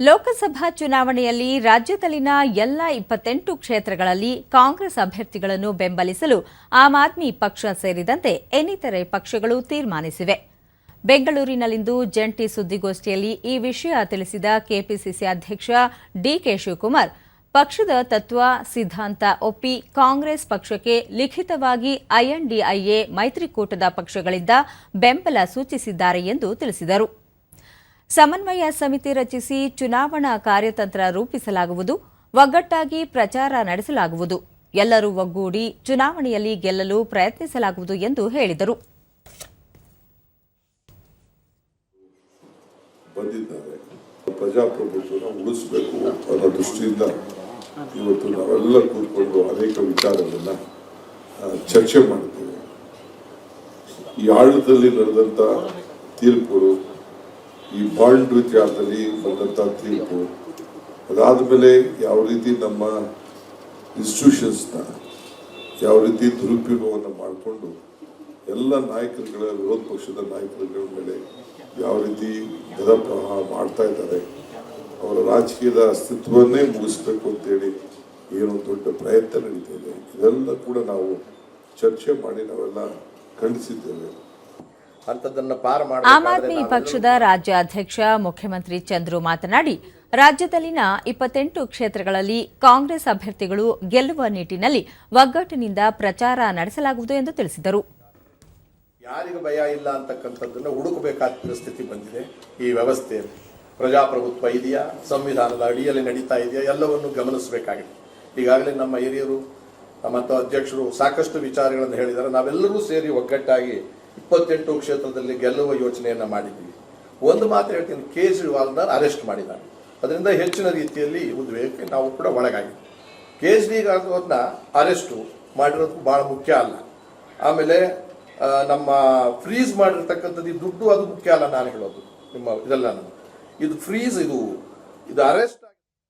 ಲೋಕಸಭಾ ಚುನಾವಣೆಯಲ್ಲಿ ರಾಜ್ಯದಲ್ಲಿನ ಎಲ್ಲ ಇಪ್ಪತ್ತೆಂಟು ಕ್ಷೇತ್ರಗಳಲ್ಲಿ ಕಾಂಗ್ರೆಸ್ ಅಭ್ಯರ್ಥಿಗಳನ್ನು ಬೆಂಬಲಿಸಲು ಆಮ್ ಆದ್ಮಿ ಪಕ್ಷ ಸೇರಿದಂತೆ ಇನ್ನಿತರೆ ಪಕ್ಷಗಳು ತೀರ್ಮಾನಿಸಿವೆ. ಬೆಂಗಳೂರಿನಲ್ಲಿಂದು ಜಂಟಿ ಸುದ್ದಿಗೋಷ್ಠಿಯಲ್ಲಿ ಈ ವಿಷಯ ತಿಳಿಸಿದ ಕೆಪಿಸಿಸಿ ಅಧ್ಯಕ್ಷ ಡಿಕೆ ಶಿವಕುಮಾರ್, ಪಕ್ಷದ ತತ್ವ, ಸಿದ್ಧಾಂತ ಒಪ್ಪಿ ಕಾಂಗ್ರೆಸ್ ಪಕ್ಷಕ್ಕೆ ಲಿಖಿತವಾಗಿ ಐಎನ್ಡಿಐಎ ಮೈತ್ರಿಕೂಟದ ಪಕ್ಷಗಳಿಂದ ಬೆಂಬಲ ಸೂಚಿಸಿದ್ದಾರೆ ಎಂದು ತಿಳಿಸಿದರು. ಸಮನ್ವಯ ಸಮಿತಿ ರಚಿಸಿ ಚುನಾವಣಾ ಕಾರ್ಯತಂತ್ರ ರೂಪಿಸಲಾಗುವುದು, ಒಗ್ಗಟ್ಟಾಗಿ ಪ್ರಚಾರ ನಡೆಸಲಾಗುವುದು. ಎಲ್ಲರೂ ಒಗ್ಗೂಡಿ ಚುನಾವಣೆಯಲ್ಲಿ ಗೆಲ್ಲಲು ಪ್ರಯತ್ನಿಸಲಾಗುವುದು ಎಂದು ಹೇಳಿದರು. ಉಳಿಸ್ಬೇಕು ದೃಷ್ಟಿಯಿಂದ ಇವತ್ತು ನಾವೆಲ್ಲ ಕೂತ್ಕೊಂಡು ಅನೇಕ ವಿಚಾರಗಳನ್ನ ಚರ್ಚೆ ಮಾಡುತ್ತೇವೆ ಈ ಆಳದಲ್ಲಿ ನಡೆದಂತ ತೀರ್ಪುಗಳು ಈ ಬಾಂಡ್ ವಿಚಾರದಲ್ಲಿ ಬಂದಂತಹ ತೀರ್ಪು. ಅದಾದ ಮೇಲೆ ಯಾವ ರೀತಿ ನಮ್ಮ ಇನ್ಸ್ಟಿಟ್ಯೂಷನ್ಸ್ನ ಯಾವ ರೀತಿ ದುರುಪಯೋಗವನ್ನು ಮಾಡಿಕೊಂಡು ಎಲ್ಲ ನಾಯಕರುಗಳ, ವಿರೋಧ ಪಕ್ಷದ ನಾಯಕರುಗಳ ಮೇಲೆ ಯಾವ ರೀತಿ ಗದಪ್ರವಾಹ ಮಾಡ್ತಾ ಇದ್ದಾರೆ, ಅವರ ರಾಜಕೀಯದ ಅಸ್ತಿತ್ವವನ್ನೇ ಮುಗಿಸ್ಬೇಕು ಅಂತೇಳಿ ಏನೋ ದೊಡ್ಡ ಪ್ರಯತ್ನ ನಡೀತಾ ಇದೆ. ಇದೆಲ್ಲ ಕೂಡ ನಾವು ಚರ್ಚೆ ಮಾಡಿ ನಾವೆಲ್ಲ ಖಂಡಿಸಿದ್ದೇವೆ. ಆಮ್ ಆದ್ಮಿ ಪಕ್ಷದ ರಾಜ್ಯ ಅಧ್ಯಕ್ಷ ಮುಖ್ಯಮಂತ್ರಿ ಚಂದ್ರು ಮಾತನಾಡಿ ರಾಜ್ಯದಲ್ಲಿನ ಇಪ್ಪತ್ತೆಂಟು ಕ್ಷೇತ್ರಗಳಲ್ಲಿ ಕಾಂಗ್ರೆಸ್ ಅಭ್ಯರ್ಥಿಗಳು ಗೆಲ್ಲುವ ನಿಟ್ಟಿನಲ್ಲಿ ಒಗ್ಗಟ್ಟಿನಿಂದ ಪ್ರಚಾರ ನಡೆಸಲಾಗುವುದು ಎಂದು ತಿಳಿಸಿದರು. ಯಾರಿಗೂ ಭಯ ಇಲ್ಲ ಅಂತಕ್ಕಂಥದ್ದನ್ನು ಹುಡುಕಬೇಕಾದ ಪರಿಸ್ಥಿತಿ ಬಂದಿದೆ. ಈ ವ್ಯವಸ್ಥೆಯಲ್ಲಿ ಪ್ರಜಾಪ್ರಭುತ್ವ ಇದೆಯಾ? ಸಂವಿಧಾನದ ಅಡಿಯಲ್ಲಿ ನಡೀತಾ ಇದೆಯಾ? ಎಲ್ಲವನ್ನು ಗಮನಿಸಬೇಕಾಗಿದೆ. ಈಗಾಗಲೇ ನಮ್ಮ ಹಿರಿಯರು ಮತ್ತು ಅಧ್ಯಕ್ಷರು ಸಾಕಷ್ಟು ವಿಚಾರಗಳನ್ನು ಹೇಳಿದ್ದಾರೆ. ನಾವೆಲ್ಲರೂ ಸೇರಿ ಒಗ್ಗಟ್ಟಾಗಿ ಇಪ್ಪತ್ತೆಂಟು ಕ್ಷೇತ್ರದಲ್ಲಿ ಗೆಲ್ಲುವ ಯೋಚನೆಯನ್ನು ಮಾಡಿದ್ದೀವಿ ಒಂದು ಮಾತು ಹೇಳ್ತೀನಿ, ಕೇಜ್ರಿವಾಲ್ನ ಅರೆಸ್ಟ್ ಮಾಡಿದ್ದಾರೆ ಅದರಿಂದ ಹೆಚ್ಚಿನ ರೀತಿಯಲ್ಲಿ ಉದ್ವೇಗಕ್ಕೆ ನಾವು ಕೂಡ ಒಳಗಾಗಿದ್ದೀವಿ ಕೇಜ್ರಿವಾಲ್ನ ಅರೆಸ್ಟು ಮಾಡಿರೋದು ಬಹಳ ಮುಖ್ಯ ಅಲ್ಲ. ಆಮೇಲೆ ನಮ್ಮ ಫ್ರೀಸ್ ಮಾಡಿರ್ತಕ್ಕಂಥದ್ದು ದುಡ್ಡು ಅದು ಮುಖ್ಯ ಅಲ್ಲ ನಾನು ಹೇಳೋದು. ನಿಮ್ಮ ಇದೆಲ್ಲ ಇದು ಫ್ರೀಸ್ ಇದು ಇದು ಅರೆಸ್ಟ್